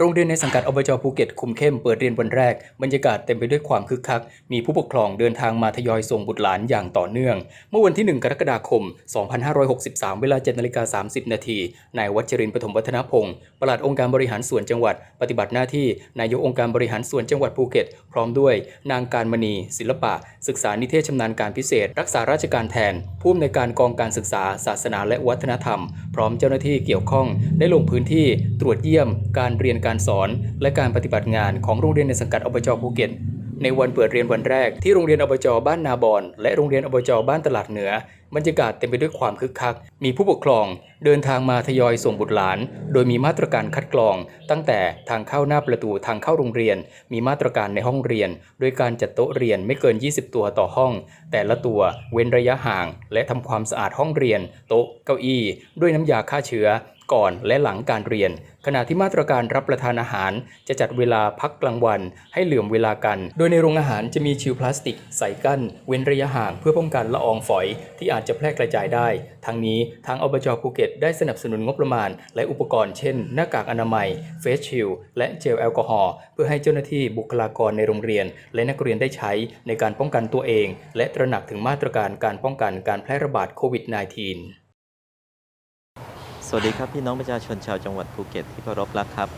โรงเรียนในสังกัดอบจภูเก็ตคุมเข้มเปิดเรียนวันแรก บรรยากาศเต็มไปด้วยความคึกคัก มีผู้ปกครองเดินทางมาทยอยส่งบุตรหลานอย่างต่อเนื่อง เมื่อวันที่ 1 กรกฎาคม 2563 เวลา7นาฬิกา30 นาทีนายวัชรินปฐมวัฒนพงศ์ปลัดองค์การบริหารส่วนจังหวัด ปฏิบัติหน้าที่นายกองค์การบริหารส่วนจังหวัดภูเก็ต พร้อมด้วย นางการมณี ศิลปะ ศึกษานิเทศชำนาญการพิเศษ รักษาราชการแทน ผู้อำนวยการกองการศึกษา ศาสนาและวัฒนธรรม พร้อมเจ้าหน้าที่เกี่ยวข้องได้ลงพื้นที่ตรวจเยี่ยมการเรียนการการสอนและการปฏิบัติงานของโรงเรียนในสังกัดอบจภูเก็ต ในวันเปิดเรียนวันแรกที่โรงเรียนอบจบ้านนาบอนและโรงเรียนอบจบ้านตลาดเหนือบรรยากาศเต็มไปด้วยความคึกคัก มีผู้ปกครองเดินทางมาทยอยส่งบุตรหลาน โดยมีมาตรการคัดกรอง ตั้งแต่ทางเข้าหน้าประตูทางเข้าโรงเรียน มีมาตรการในห้องเรียน โดยการจัดโต๊ะเรียนไม่เกิน 20 ตัวต่อห้อง แต่ละตัวเว้นระยะห่าง และทำความสะอาดห้องเรียน โต๊ะ เก้าอี้ ด้วยน้ำยาฆ่าเชื้อ ก่อนและหลังการเรียน ขณะที่มาตรการรับประทานอาหาร จะจัดเวลาพักกลางวัน ให้เหลื่อมเวลากัน โดยในโรงอาหารจะมีชิลพลาสติก ใส่กั้น เว้นระยะห่างเพื่อป้องกันละอองฝอย ที่อาจจะแพร่กระจายได้ ทั้งนี้ทางอบจภูเก็ตได้สนับสนุนงบประมาณ และอุปกรณ์เช่น หน้ากากอนามัย เฟสชิลและเจลแอลกอฮอล์เพื่อให้เจ้าหน้าที่บุคลากรในโรงเรียน และนักเรียนได้ใช้ในการป้องกันตัวเอง และตระหนักถึงมาตรการการป้องกันการแพร่ระบาดโควิด -19 สวัสดีครับ พี่น้องประชาชนชาวจังหวัดภูเก็ตที่เคารพรักครับ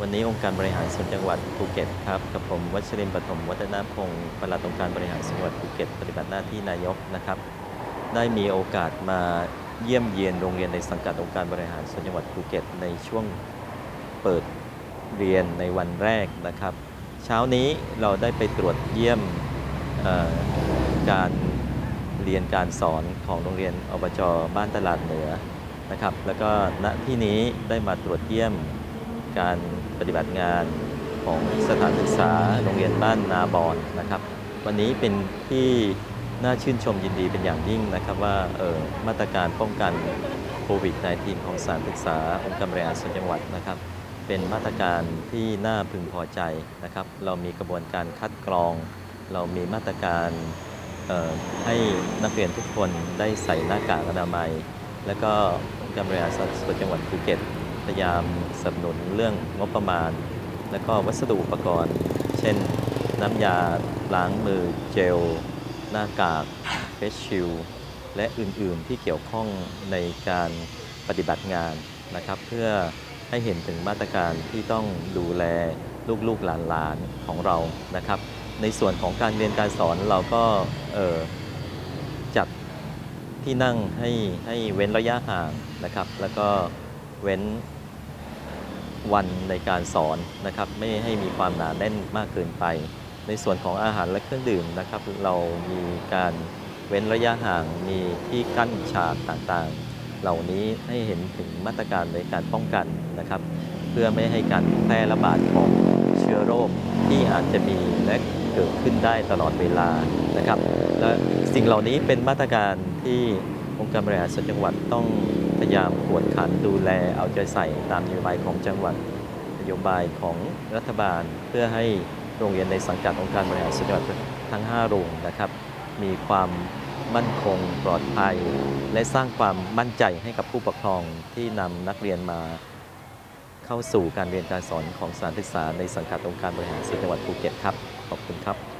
วันนี้องค์การบริหารส่วนจังหวัดภูเก็ตครับกับผมวัชรินทร์ปฐมวัฒนพงศ์ปลัดองค์การบริหารส่วนจังหวัดภูเก็ตปฏิบัติหน้าที่นายกนะครับ ได้มีโอกาสมาเยี่ยมเยียนโรงเรียนในสังกัดองค์การบริหารส่วนจังหวัดภูเก็ต ในช่วงเปิดเรียนในวันแรกนะครับ เช้านี้เราได้ไปตรวจเยี่ยมการเรียนการสอนของโรงเรียนอบจบ้านตลาดเหนือ นะครับ แล้วก็ณที่นี้ได้มาตรวจเยี่ยมการปฏิบัติงานของสถานศึกษาโรงเรียนบ้านนาบอนนะครับ วันนี้เป็นที่น่าชื่นชมยินดีเป็นอย่างยิ่งนะครับว่าออมาตรการป้องกันโควิด -19 ของสถานศึกษาองค์การบริหารส่วนจังหวัดนะครับ เป็นมาตรการที่น่าพึงพอใจนะครับ เรามีกระบวนการคัดกรอง เรามีมาตรการออให้นักเรียนทุกคนได้ใส่หน้ากากอนามัย แล้วก็การบริหารส่วนจังหวัดภูเก็ต พยายามสนับสนุนเรื่องงบประมาณ แล้วก็วัสดุอุปกรณ์ เช่นน้ำยาล้างมือเจล หน้ากากเฟสชิลและอื่นๆที่เกี่ยวข้องในการปฏิบัติงานนะครับ เพื่อให้เห็นถึงมาตรการที่ต้องดูแลลูกๆหลานๆของเรานะครับ ในส่วนของการเรียนการสอนเราก็เออ ที่นั่งให้ให้เว้นระยะห่างนะครับ แล้วก็เว้นวันในการสอนนะครับ ไม่ให้มีความหนาแน่นมากเกินไป ในส่วนของอาหารและเครื่องดื่มนะครับ เรามีการเว้นระยะห่างมีที่กั้นฉากต่างๆ เหล่านี้ให้เห็นถึงมาตรการในการป้องกันนะครับ เพื่อไม่ให้การแพร่ระบาดของเชื้อโรคที่อาจจะมีและเกิดขึ้นได้ตลอดเวลานะครับ และสิ่งเหล่านี้เป็นมาตรการที่องค์การบริหารส่วนจังหวัดต้องพยายามกวดขันดูแลเอาใจใส่ตามนโยบายของจังหวัดนโยบายของรัฐบาล เพื่อให้โรงเรียนในสังกัดองค์การบริหารส่วนจังหวัดทั้ง 5 โรงนะครับ มีความมั่นคงปลอดภัย และสร้างความมั่นใจให้กับผู้ปกครองที่นำนักเรียนมาเข้าสู่การเรียนการสอนของสถานศึกษาในสังกัดองค์การบริหารส่วนจังหวัดภูเก็ตครับ ขอบคุณครับ